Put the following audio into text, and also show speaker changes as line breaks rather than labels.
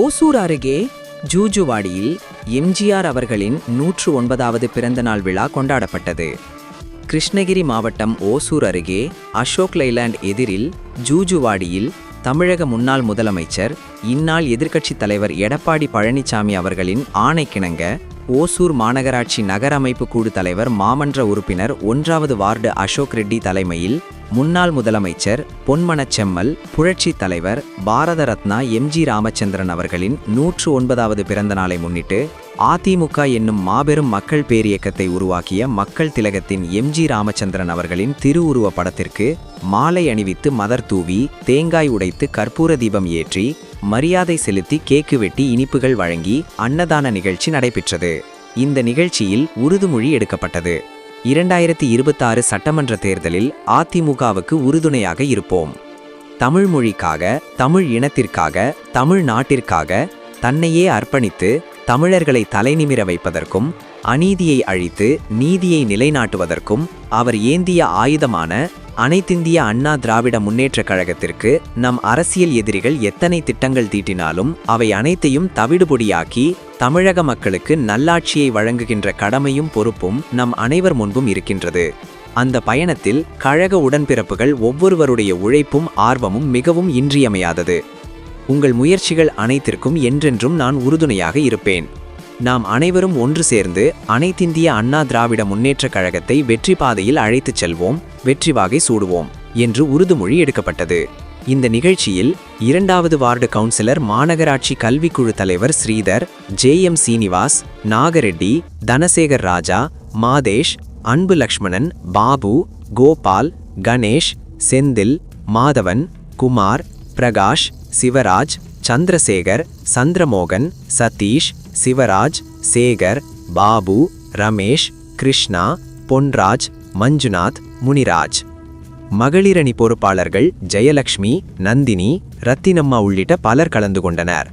ஓசூர் அருகே ஜூஜுவாடியில் எம்ஜிஆர் அவர்களின் நூற்று ஒன்பதாவது பிறந்தநாள் விழா கொண்டாடப்பட்டது. கிருஷ்ணகிரி மாவட்டம் ஓசூர் அருகே அசோக் லைலாண்ட் எதிரில் ஜூஜுவாடியில் தமிழக முன்னாள் முதலமைச்சர் இந்நாள் எதிர்க்கட்சித் தலைவர் எடப்பாடி பழனிசாமி அவர்களின் ஆணைக்கிணங்க ஓசூர் மாநகராட்சி நகர அமைப்பு குழு தலைவர் மாமன்ற உறுப்பினர் ஒன்றாவது வார்டு அசோக் ரெட்டி தலைமையில் முன்னாள் முதலமைச்சர் பொன்மனச்செம்மல் புரட்சித் தலைவர் பாரத ரத்னா எம்ஜி ராமச்சந்திரன் அவர்களின் நூற்று ஒன்பதாவது பிறந்த நாளை முன்னிட்டு அதிமுக என்னும் மாபெரும் மக்கள் பேரியக்கத்தை உருவாக்கிய மக்கள் திலகத்தின் எம்ஜி ராமச்சந்திரன் அவர்களின் திருவுருவ படத்திற்கு மாலை அணிவித்து மதர் தூவி தேங்காய் உடைத்து கற்பூர தீபம் ஏற்றி மரியாதை செலுத்தி கேக்கு வெட்டி இனிப்புகள் வழங்கி அன்னதான நிகழ்ச்சி நடைபெற்றது. இந்த நிகழ்ச்சியில் உறுதுமொழி எடுக்கப்பட்டது. இரண்டாயிரத்தி இருபத்தாறு சட்டமன்ற தேர்தலில் அதிமுகவுக்கு உறுதுணையாக இருப்போம். தமிழ் மொழிக்காக தமிழ் இனத்திற்காக தமிழ் நாட்டிற்காக தன்னையே அர்ப்பணித்து தமிழர்களை தலைநிமிர வைப்பதற்கும் அநீதியை அழித்து நீதியை நிலைநாட்டுவதற்கும் அவர் ஏந்திய ஆயுதமான அனைத்திந்திய அண்ணா திராவிட முன்னேற்றக் கழகத்திற்கு நம் அரசியல் எதிரிகள் எத்தனை திட்டங்கள் தீட்டினாலும் அவை அனைத்தையும் தவிடுபொடியாக்கி தமிழக மக்களுக்கு நல்லாட்சியை வழங்குகின்ற கடமையும் பொறுப்பும் நம் அனைவர் முன்பும் இருக்கின்றது. அந்த பயணத்தில் கழக உடன்பிறப்புகள் ஒவ்வொருவருடைய உழைப்பும் ஆர்வமும் மிகவும் இன்றியமையாதது. உங்கள் முயற்சிகள் அனைத்திற்கும் என்றென்றும் நான் உறுதுணையாக இருப்பேன். நாம் அனைவரும் ஒன்று சேர்ந்து அனைத்திந்திய அண்ணா திராவிட முன்னேற்றக் கழகத்தை வெற்றி பாதையில் அழைத்துச் செல்வோம் வெற்றி வாகை சூடுவோம் என்று உறுதிமொழி எடுக்கப்பட்டது. இந்த நிகழ்ச்சியில் இரண்டாவது வார்டு கவுன்சிலர் மாநகராட்சி கல்விக்குழு தலைவர் ஸ்ரீதர் ஜே எம் சீனிவாஸ் நாகரெட்டி தனசேகர் ராஜா மாதேஷ் அன்பு லக்ஷ்மணன் பாபு கோபால் கணேஷ் செந்தில் மாதவன் குமார் பிரகாஷ் சிவராஜ் சந்திரசேகர் சந்திரமோகன் சதீஷ் சிவராஜ் சேகர் பாபு ரமேஷ் கிருஷ்ணா பொன்ராஜ் மஞ்சுநாத் முனிராஜ். மகளிரணி பொறுப்பாளர்கள் ஜெயலக்ஷ்மி நந்தினி ரத்தினம்மா உள்ளிட்ட பலர் கலந்து கொண்டனர்.